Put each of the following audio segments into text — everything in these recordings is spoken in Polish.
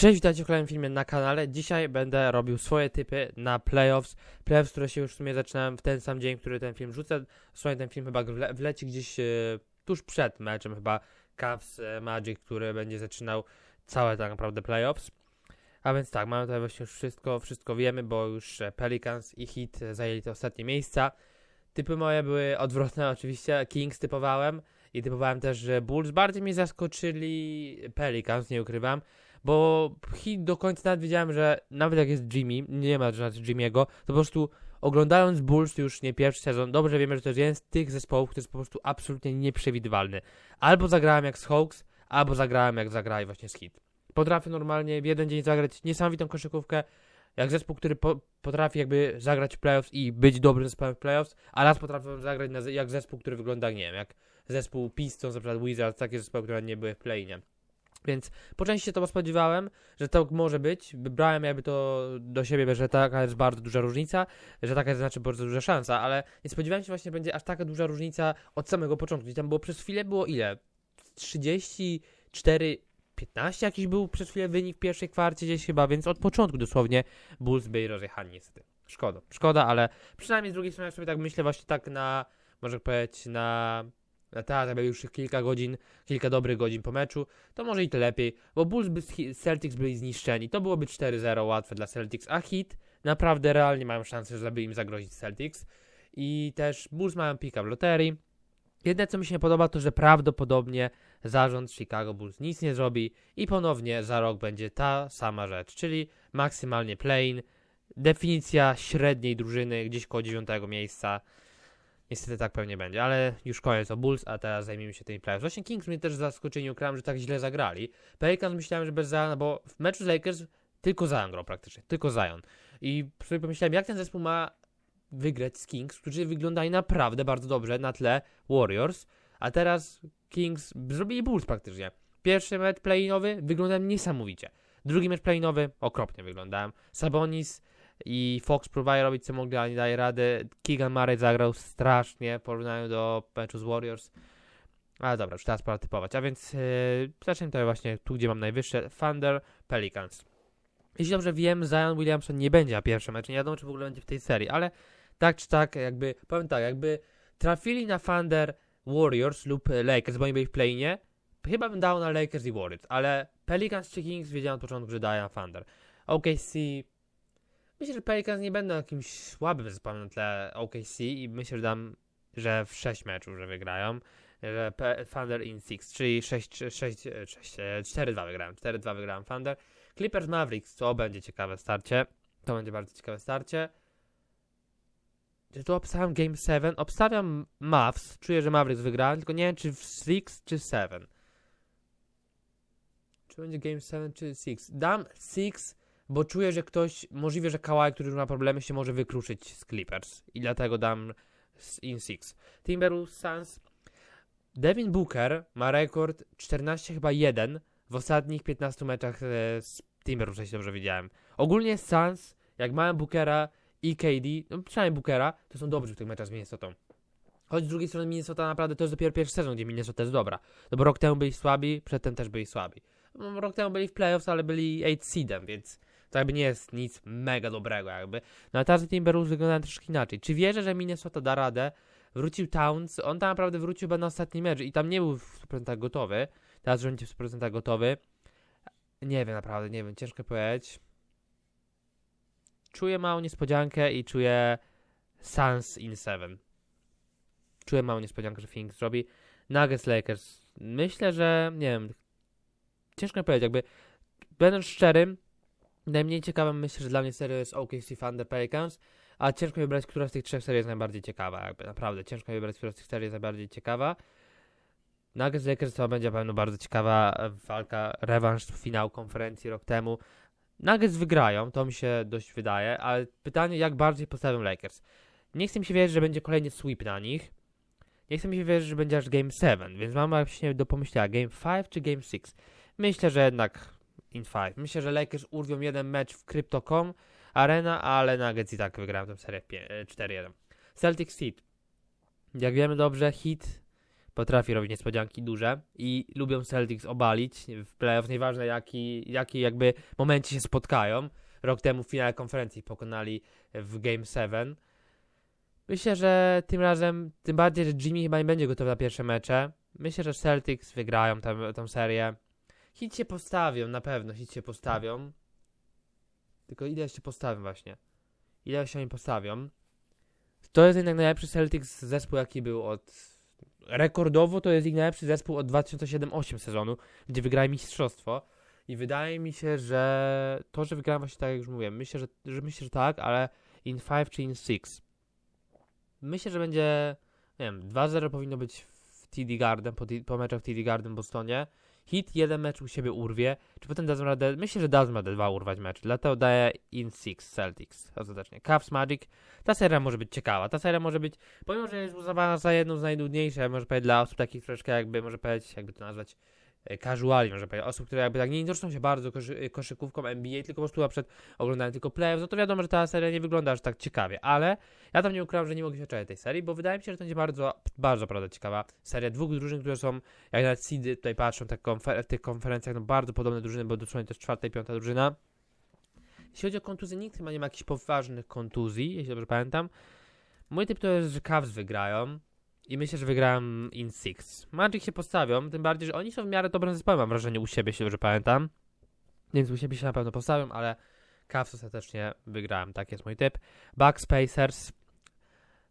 Cześć, witajcie w kolejnym filmie na kanale. Dzisiaj będę robił swoje typy na playoffs. Playoffs, które się już w sumie zaczynałem w ten sam dzień, który ten film rzucę. Słuchaj, ten film chyba wle wleci gdzieś e, tuż przed meczem chyba Cavs e, Magic, który będzie zaczynał całe tak naprawdę playoffs. A więc tak, mamy tutaj właśnie już wszystko, wszystko wiemy, bo już e, Pelicans i Heat zajęli te ostatnie miejsca. Typy moje były odwrotne oczywiście, Kings typowałem i typowałem też, że Bulls bardziej mnie zaskoczyli Pelicans, nie ukrywam. Bo hit do końca nawet wiedziałem, że nawet jak jest Jimmy, nie ma znaczy Jimmy'ego, to po prostu oglądając Bulls już nie pierwszy sezon, dobrze wiemy, że to jest jeden z tych zespołów, który jest po prostu absolutnie nieprzewidywalny. Albo zagrałem jak z Hawks, albo zagrałem jak zagrali właśnie z Hit. Potrafię normalnie w jeden dzień zagrać niesamowitą koszykówkę, jak zespół, który po, potrafi jakby zagrać w playoffs i być dobrym zespołem w playoffs, a raz potrafią zagrać na, jak zespół, który wygląda, nie wiem, jak zespół Pistons, na przykład Wizards, takie zespoły, które nie były w play-inie. Więc po części się to spodziewałem, że to może być. Brałem jakby to do siebie, że taka jest bardzo duża różnica, że taka jest znaczy bardzo duża szansa, ale nie spodziewałem się właśnie, że będzie aż taka duża różnica od samego początku. I tam było przez chwilę było ile? 34, 15 jakiś był przez chwilę wynik w pierwszej kwarcie gdzieś chyba, więc od początku dosłownie Bulls byli rozjechani niestety. Szkoda, szkoda, ale przynajmniej z drugiej strony jak sobie tak myślę właśnie tak na, może powiedzieć na teatr, były już kilka godzin, kilka dobrych godzin po meczu, to może i to lepiej, bo Bulls by Celtics byli zniszczeni. To byłoby 4-0 łatwe dla Celtics, a Heat naprawdę realnie mają szansę, żeby im zagrozić Celtics. I też Bulls mają pika w loterii. Jedyne co mi się nie podoba to, że prawdopodobnie zarząd Chicago Bulls nic nie zrobi i ponownie za rok będzie ta sama rzecz, czyli maksymalnie plain, definicja średniej drużyny gdzieś koło 9 miejsca. Niestety tak pewnie będzie, ale już koniec o Bulls, a teraz zajmijmy się tymi playoffs. Właśnie Kings mnie też zaskoczyli, nie że tak źle zagrali. Pelicans myślałem, że bez Zion, bo w meczu z Lakers tylko Zion grał praktycznie, tylko Zion. I sobie pomyślałem, jak ten zespół ma wygrać z Kings, którzy wyglądali naprawdę bardzo dobrze na tle Warriors, a teraz Kings zrobili Bulls praktycznie. Pierwszy mecz play-inowy wyglądał niesamowicie. Drugi mecz play-inowy okropnie wyglądałem. Sabonis i Fox próbuje robić co mogli, ale nie daje rady. Keegan Murray zagrał strasznie w porównaniu do meczu z Warriors. Ale dobra, już teraz pora typować. A więc yy, zacznijmy tutaj właśnie tu, gdzie mam najwyższe. Thunder, Pelicans. Jeśli dobrze wiem, Zion Williamson nie będzie na pierwszym meczu. Nie wiadomo, czy w ogóle będzie w tej serii, ale tak czy tak, jakby, powiem tak, jakby trafili na Thunder Warriors lub Lakers, bo oni byli w play chyba bym dał na Lakers i Warriors, ale Pelicans czy Kings wiedziałem od początku, że daję na Thunder. OKC Myślę, że Pelicans nie będą jakimś słabym zespołem na tle OKC i myślę, że dam, że w 6 meczów, że wygrają. Że Thunder in 6, czyli 6, 6, 6, 4-2 wygrałem. 4-2 wygrałem Thunder. Clippers Mavericks, to będzie ciekawe starcie. To będzie bardzo ciekawe starcie. Czy tu obstawiam Game 7? Obstawiam Mavs. Czuję, że Mavericks wygrałem, tylko nie wiem, czy w 6 czy 7. Czy będzie Game 7 czy 6? Dam 6 bo czuję, że ktoś, możliwe, że Kawhi, który już ma problemy, się może wykruszyć z Clippers i dlatego dam in six. Timberwolves Suns. Devin Booker ma rekord 14 chyba 1 w ostatnich 15 meczach e, z Timberwolves, jeśli dobrze widziałem. Ogólnie Suns, jak mają Bookera i KD, no przynajmniej Bookera, to są dobrzy w tych meczach z Minnesotą. Choć z drugiej strony Minnesota naprawdę to jest dopiero pierwszy sezon, gdzie Minnesota jest dobra. No bo rok temu byli słabi, przedtem też byli słabi. No, rok temu byli w playoffs, ale byli 8 seedem, więc to jakby nie jest nic mega dobrego jakby. No a teraz Timberwolves troszkę inaczej. Czy wierzę, że Minnesota da radę? Wrócił Towns, on tam naprawdę wrócił chyba na ostatni mecz i tam nie był w 100% gotowy. Teraz rządzi w 100% gotowy. Nie wiem naprawdę, nie wiem, ciężko powiedzieć. Czuję małą niespodziankę i czuję Suns in 7. Czuję małą niespodziankę, że Phoenix zrobi. Nuggets Lakers. Myślę, że nie wiem. Ciężko powiedzieć, jakby będąc szczerym, Najmniej ciekawą myślę, że dla mnie seria jest OKC Thunder Pelicans, a ciężko wybrać, która z tych trzech serii jest najbardziej ciekawa, jakby naprawdę ciężko wybrać, która z tych serii jest najbardziej ciekawa. Nuggets Lakers to będzie pewno bardzo ciekawa walka, rewanż, finał konferencji rok temu. Nuggets wygrają, to mi się dość wydaje, ale pytanie, jak bardziej postawią Lakers. Nie chcę mi się wierzyć, że będzie kolejny sweep na nich. Nie chcę mi się wierzyć, że będzie aż Game 7, więc mam właśnie do pomyślenia, Game 5 czy Game 6. Myślę, że jednak in 5. Myślę, że Lakers urwią jeden mecz w Crypto.com Arena, ale Nuggets i tak wygrają tę serię 4-1. E, Celtics Heat. Jak wiemy dobrze, Heat potrafi robić niespodzianki duże i lubią Celtics obalić w playoff, nieważne jaki, jaki jakby momencie się spotkają. Rok temu w finale konferencji pokonali w Game 7. Myślę, że tym razem, tym bardziej, że Jimmy chyba nie będzie gotowy na pierwsze mecze. Myślę, że Celtics wygrają tę, tę serię. Hit się postawią, na pewno hit się postawią. Tylko ile się postawią właśnie? Ile się oni postawią? To jest jednak najlepszy Celtics zespół, jaki był od... Rekordowo to jest ich najlepszy zespół od 2007-2008 sezonu, gdzie wygrali mistrzostwo. I wydaje mi się, że to, że wygrałem właśnie tak jak już mówiłem, myślę, że, że myślę, że tak, ale in 5 czy in 6. Myślę, że będzie, nie wiem, 2-0 powinno być w TD Garden, po, po meczach TD Garden w Bostonie. Hit jeden mecz u siebie urwie, czy potem dadzą radę, myślę, że dadzą radę dwa urwać mecz, dlatego daję in 6 Celtics ostatecznie. Cavs Magic, ta seria może być ciekawa, ta seria może być, pomimo, że jest uznawana za jedną z najnudniejszych, może powiedzieć dla osób takich troszeczkę jakby, może powiedzieć, jakby to nazwać, casuali, może powiedzieć, osób, które jakby tak nie interesują się bardzo koszy, koszykówką NBA, tylko po prostu na przykład tylko playoffs, no to wiadomo, że ta seria nie wygląda aż tak ciekawie, ale ja tam nie ukrywam, że nie mogę się oczekać tej serii, bo wydaje mi się, że to będzie bardzo, bardzo prawda ciekawa seria dwóch drużyn, które są, jak nawet seedy tutaj patrzą tak konfer- w tych konferencjach, no bardzo podobne drużyny, bo dosłownie to jest czwarta i piąta drużyna. Jeśli chodzi o kontuzje, nikt chyba nie ma jakichś poważnych kontuzji, jeśli dobrze pamiętam. Mój typ to jest, że Cavs wygrają. I myślę, że wygrają in six. Magic się postawią, tym bardziej, że oni są w miarę dobrym zespołem, mam wrażenie, u siebie, jeśli dobrze pamiętam. Więc u siebie się na pewno postawią, ale Cavs ostatecznie wygrałem, tak jest mój typ. Bucks, Pacers.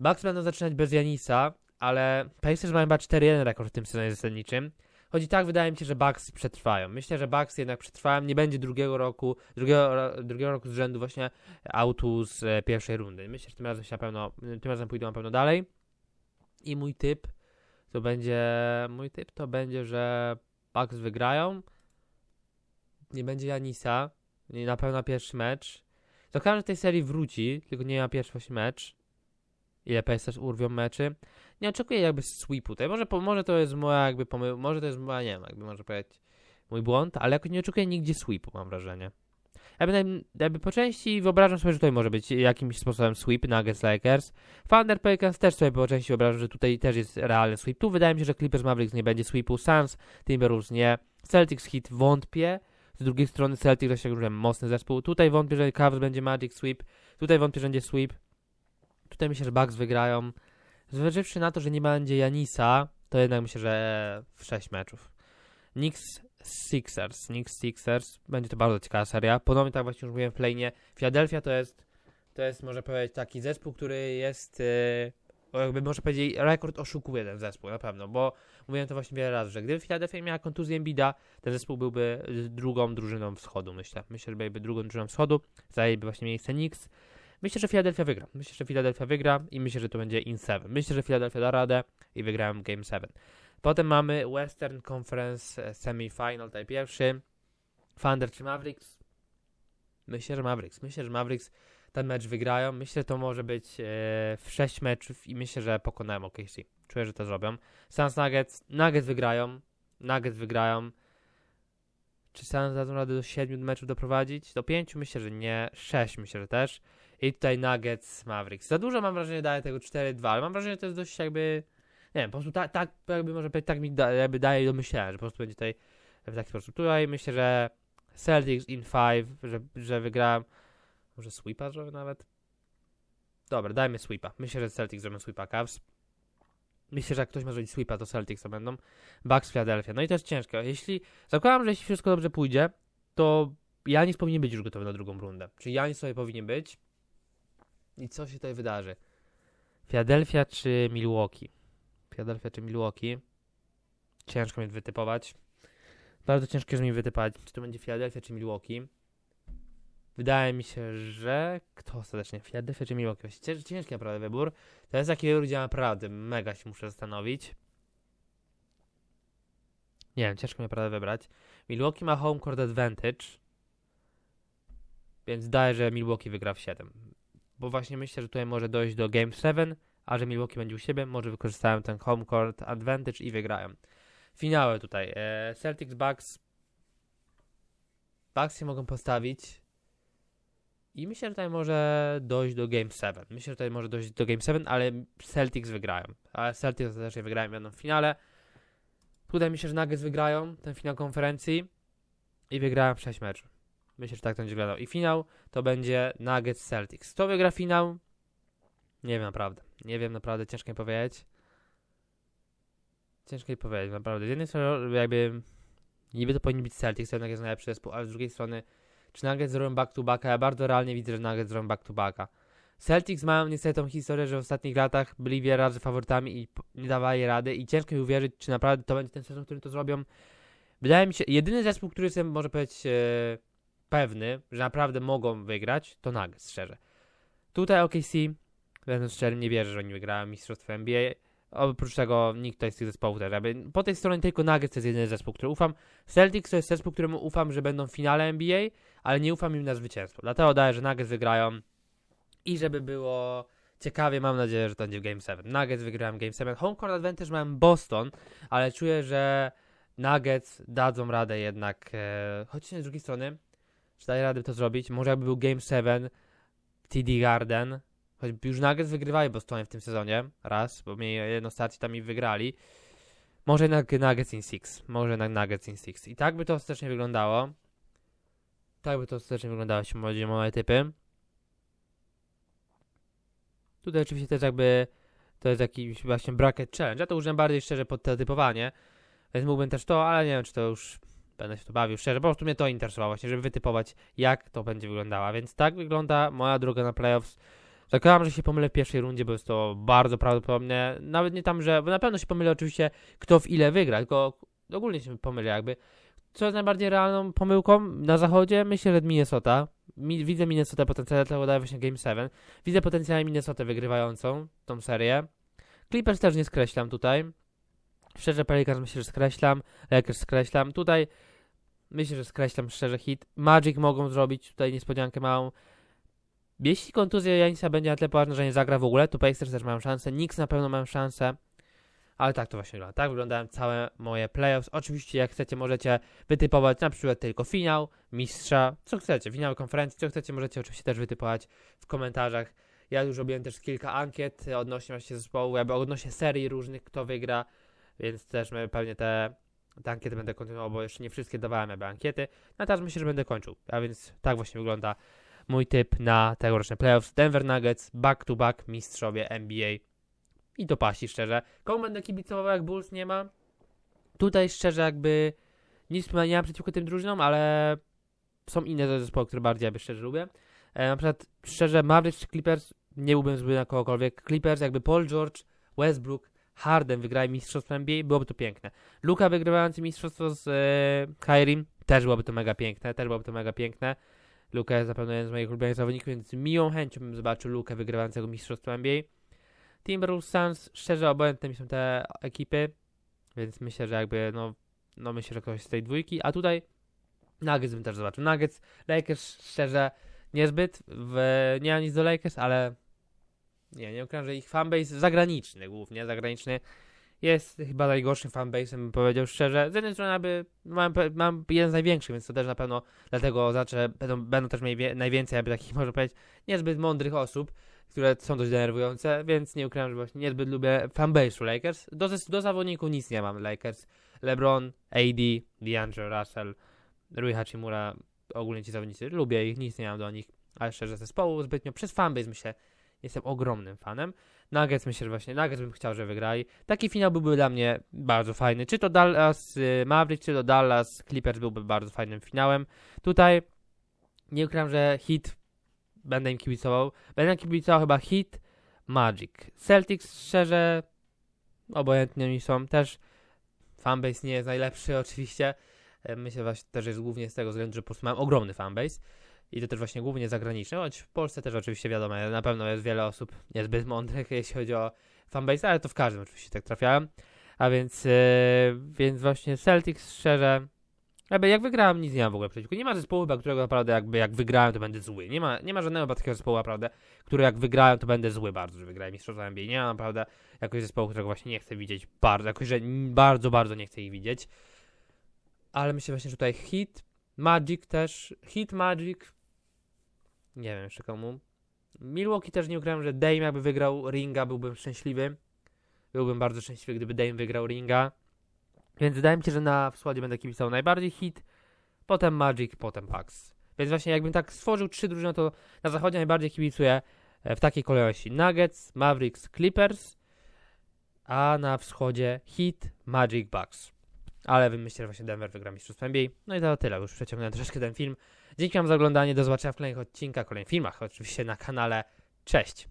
Bucks będą zaczynać bez Janisa, ale Pacers mają chyba 4-1 rekord w tym sezonie zasadniczym. Choć i tak wydaje mi się, że Bucks przetrwają. Myślę, że Bucks jednak przetrwają. Nie będzie drugiego roku, drugiego, drugiego roku z rzędu właśnie autu z e, pierwszej rundy. Myślę, że tym razem się na pewno, tym razem pójdą na pewno dalej. I mój typ to będzie, mój typ to będzie, że Bucks wygrają. Nie będzie Janisa. Nie na pewno pierwszy mecz. Do każdej tej serii wróci, tylko nie na pierwszy mecz. Ile Pacers urwią meczy. Nie oczekuję jakby sweepu tutaj. Może, może to jest moja jakby pomyłka, może to jest moja, nie wiem, jakby może powiedzieć mój błąd, ale nie oczekuję nigdzie sweepu, mam wrażenie. Jakby, jakby po części wyobrażam sobie, że tutaj może być jakimś sposobem sweep Nuggets Lakers. Thunder Pelicans też sobie po części wyobrażam, że tutaj też jest realny sweep. Tu wydaje mi się, że Clippers Mavericks nie będzie sweepu, Suns, Timberwolves nie, Celtics Heat wątpię. Z drugiej strony Celtics, jak już mówiłem, mocny zespół. Tutaj wątpię, że Cavs będzie Magic sweep. Tutaj wątpię, że będzie sweep. Tutaj myślę, że Bucks wygrają. Zważywszy na to, że nie będzie Janisa, to jednak myślę, że w 6 meczów. Knicks Sixers, Knicks Sixers, będzie to bardzo ciekawa seria. Ponownie tak właśnie już mówiłem w plainie. Philadelphia to jest, to jest może powiedzieć taki zespół, który jest, yy, jakby może powiedzieć, rekord oszukuje ten zespół, na pewno, bo mówiłem to właśnie wiele razy, że gdyby Philadelphia miała kontuzję Embida, ten zespół byłby drugą drużyną wschodu, myślę. Myślę, że byłby drugą drużyną wschodu, zajęliby właśnie miejsce Knicks. Myślę, że Philadelphia wygra. Myślę, że Philadelphia wygra i myślę, że to będzie in 7. Myślę, że Philadelphia da radę i wygrają Game 7. Potem mamy Western Conference e, Semifinal, tutaj pierwszy. Thunder czy Mavericks? Myślę, że Mavericks. Myślę, że Mavericks ten mecz wygrają. Myślę, że to może być e, w 6 meczów i myślę, że pokonają OKC. Czuję, że to zrobią. Suns Nuggets. Nuggets wygrają. Nuggets wygrają. Czy Suns dadzą radę do 7 meczów doprowadzić? Do 5 myślę, że nie. 6 myślę, że też. I tutaj Nuggets Mavericks. Za dużo mam wrażenie daje tego 4-2, ale mam wrażenie, że to jest dość jakby nie wiem, po prostu tak, tak jakby może tak mi da, jakby daje do myślenia, że po prostu będzie tutaj w taki sposób. Tutaj myślę, że Celtics in 5, że, że wygrałem. Może sweepa zrobię nawet? Dobra, dajmy sweepa. Myślę, że Celtics zrobią sweepa Cavs. Myślę, że jak ktoś ma zrobić sweepa, to Celtics to będą. Bucks Philadelphia. No i to jest ciężkie. Jeśli, zakładam, że jeśli wszystko dobrze pójdzie, to Janis powinien być już gotowy na drugą rundę. Czyli Janis sobie powinien być. I co się tutaj wydarzy? Philadelphia czy Milwaukee? Philadelphia czy Milwaukee. Ciężko mi wytypować. Bardzo ciężko jest mi wytypować, czy to będzie Philadelphia czy Milwaukee. Wydaje mi się, że kto ostatecznie? Philadelphia czy Milwaukee? Ciężki naprawdę wybór. To jest taki gdzie naprawdę mega się muszę zastanowić. Nie wiem, ciężko mi naprawdę wybrać. Milwaukee ma home court advantage. Więc daję, że Milwaukee wygra w 7. Bo właśnie myślę, że tutaj może dojść do Game 7 a że Milwaukee będzie u siebie, może wykorzystają ten home court advantage i wygrają. Finały tutaj. E, Celtics, Bucks. Bucks się mogą postawić. I myślę, że tutaj może dojść do Game 7. Myślę, że tutaj może dojść do Game 7, ale Celtics wygrają. Ale Celtics ostatecznie wygrają, będą w finale. Tutaj myślę, że Nuggets wygrają ten finał konferencji i wygrają 6 meczów. Myślę, że tak to będzie wyglądał. I finał to będzie Nuggets Celtics. Kto wygra finał? Nie wiem naprawdę. Nie wiem naprawdę, ciężko mi powiedzieć. Ciężko mi powiedzieć, naprawdę. Z jednej strony jakby niby to powinni być Celtics, jednak jest najlepszy zespół, ale z drugiej strony czy Nuggets zrobią back to backa? Ja bardzo realnie widzę, że Nuggets zrobią back to backa. Celtics mają niestety tą historię, że w ostatnich latach byli wiele razy faworytami i nie dawali rady i ciężko mi uwierzyć, czy naprawdę to będzie ten sezon, w którym to zrobią. Wydaje mi się, jedyny zespół, który jestem, może powiedzieć, e, pewny, że naprawdę mogą wygrać, to Nuggets, szczerze. Tutaj OKC, będąc szczerym, nie wierzę, że oni wygrają mistrzostwo NBA. Oprócz tego nikt tutaj z tych zespołów też. Jakby po tej stronie tylko Nuggets to jest jedyny zespół, który ufam. Celtics to jest zespół, któremu ufam, że będą w finale NBA, ale nie ufam im na zwycięstwo. Dlatego daję, że Nuggets wygrają i żeby było ciekawie, mam nadzieję, że to będzie w Game 7. Nuggets wygrałem Game 7. Home court advantage mam Boston, ale czuję, że Nuggets dadzą radę jednak, e, choć z drugiej strony, czy daje radę to zrobić? Może jakby był Game 7 TD Garden, choć już Nuggets wygrywają Bostonie w tym sezonie, raz, bo mieli jedno starcie tam i wygrali. Może jednak Nuggets in 6, może jednak Nuggets in 6. I tak by to ostatecznie wyglądało. Tak by to ostatecznie wyglądało, jeśli chodzi o moje typy. Tutaj oczywiście też jakby to jest jakiś właśnie bracket challenge. Ja to użyłem bardziej szczerze pod to typowanie, więc mógłbym też to, ale nie wiem, czy to już będę się to bawił szczerze. Po prostu mnie to interesowało właśnie, żeby wytypować, jak to będzie wyglądało. Więc tak wygląda moja droga na playoffs. Zakładam, że się pomylę w pierwszej rundzie, bo jest to bardzo prawdopodobne. Nawet nie tam, że. Bo na pewno się pomylę oczywiście, kto w ile wygra, tylko ogólnie się pomylę jakby. Co jest najbardziej realną pomyłką na zachodzie? Myślę, że Minnesota. Mi, widzę Minnesota potencjalnie, dlatego daję właśnie Game 7. Widzę potencjalnie Minnesota wygrywającą tą serię. Clippers też nie skreślam tutaj. Szczerze Pelicans myślę, że skreślam. Lakers skreślam. Tutaj myślę, że skreślam szczerze hit. Magic mogą zrobić tutaj niespodziankę małą. Jeśli kontuzja Janisa będzie na tyle poważna, że nie zagra w ogóle, to Pacers też mają szansę. Knicks na pewno mają szansę. Ale tak to właśnie wygląda. Tak wyglądają całe moje playoffs. Oczywiście, jak chcecie, możecie wytypować na przykład tylko finał, mistrza, co chcecie, finał konferencji, co chcecie, możecie oczywiście też wytypować w komentarzach. Ja już robiłem też kilka ankiet odnośnie właśnie zespołu, jakby odnośnie serii różnych, kto wygra, więc też my pewnie te, te ankiety będę kontynuował, bo jeszcze nie wszystkie dawałem jakby ankiety. Teraz myślę, że będę kończył. A więc tak właśnie wygląda mój typ na tegoroczne playoffs. Denver Nuggets, back to back, mistrzowie NBA. I to pasi szczerze. Komu będę kibicował, jak Bulls nie ma? Tutaj szczerze jakby nic nie mam przeciwko tym drużynom, ale są inne zespoły, które bardziej jakby szczerze lubię. E, na przykład szczerze Mavericks czy Clippers nie byłbym zły na kogokolwiek. Clippers jakby Paul George, Westbrook, Harden wygrają mistrzostwo NBA, byłoby to piękne. Luka wygrywający mistrzostwo z e, Kairim, też byłoby to mega piękne, też byłoby to mega piękne. Luka jest na pewno jeden z moich ulubionych zawodników, więc miłą chęcią bym zobaczył Lukę wygrywającego mistrzostwo NBA. Timberwolves Suns, szczerze obojętne mi są te ekipy, więc myślę, że jakby no, no myślę, że ktoś z tej dwójki, a tutaj Nuggets bym też zobaczył. Nuggets, Lakers, szczerze niezbyt, w, nie mam nic do Lakers, ale nie, nie ukrywam, że ich fanbase zagraniczny głównie, zagraniczny jest chyba najgorszym fanbase'em, powiedział szczerze. Z jednej strony jakby mam, mam jeden z największych, więc to też na pewno dlatego znaczy, będą, będą też mieli najwięcej jakby takich, można powiedzieć, niezbyt mądrych osób, które są dość denerwujące, więc nie ukrywam, że właśnie niezbyt lubię fanbase'u Lakers. Do, do zawodników nic nie mam Lakers. LeBron, AD, DeAndre Russell, Rui Hachimura, ogólnie ci zawodnicy, lubię ich, nic nie mam do nich, ale szczerze zespołu zbytnio przez fanbase myślę, jestem ogromnym fanem. Nuggets myślę, że właśnie Nuggets bym chciał, że wygrali. Taki finał byłby dla mnie bardzo fajny. Czy to Dallas y, Mavericks, czy to Dallas Clippers byłby bardzo fajnym finałem. Tutaj nie ukrywam, że hit będę im kibicował. Będę kibicował chyba hit Magic. Celtics szczerze obojętnie mi są. Też fanbase nie jest najlepszy oczywiście. E, Myślę właśnie też jest głównie z tego względu, że po prostu mam ogromny fanbase. I to też właśnie głównie zagraniczny, choć w Polsce też oczywiście wiadomo, na pewno jest wiele osób niezbyt mądrych, jeśli chodzi o fanbase, ale to w każdym oczywiście tak trafiałem. A więc, yy, więc właśnie Celtics szczerze, jakby jak wygrałem, nic nie mam w ogóle przeciwko. Nie ma zespołu chyba, którego naprawdę jakby jak wygrałem, to będę zły. Nie ma, nie ma żadnego takiego zespołu naprawdę, który jak wygrałem, to będę zły bardzo, że wygrałem mistrzostwo NBA. Nie ma naprawdę jakoś zespołu, którego właśnie nie chcę widzieć bardzo, jakoś, że bardzo, bardzo nie chcę ich widzieć. Ale myślę właśnie, że tutaj hit, Magic też, hit Magic, nie wiem jeszcze komu. Milwaukee też nie ukrywam, że Dame jakby wygrał Ringa, byłbym szczęśliwy. Byłbym bardzo szczęśliwy, gdyby Dame wygrał Ringa. Więc wydaje mi się, że na wschodzie będę kibicował najbardziej hit, potem Magic, potem Bucks. Więc właśnie jakbym tak stworzył trzy drużyny, to na zachodzie najbardziej kibicuję e, w takiej kolejności Nuggets, Mavericks, Clippers, a na wschodzie Heat, Magic, Bucks. Ale myślę, że właśnie Denver wygra mistrzostwo NBA. No i to tyle, już przeciągnąłem troszeczkę ten film. Dzięki wam za oglądanie, do zobaczenia w kolejnych odcinkach, kolejnych filmach, oczywiście na kanale. Cześć!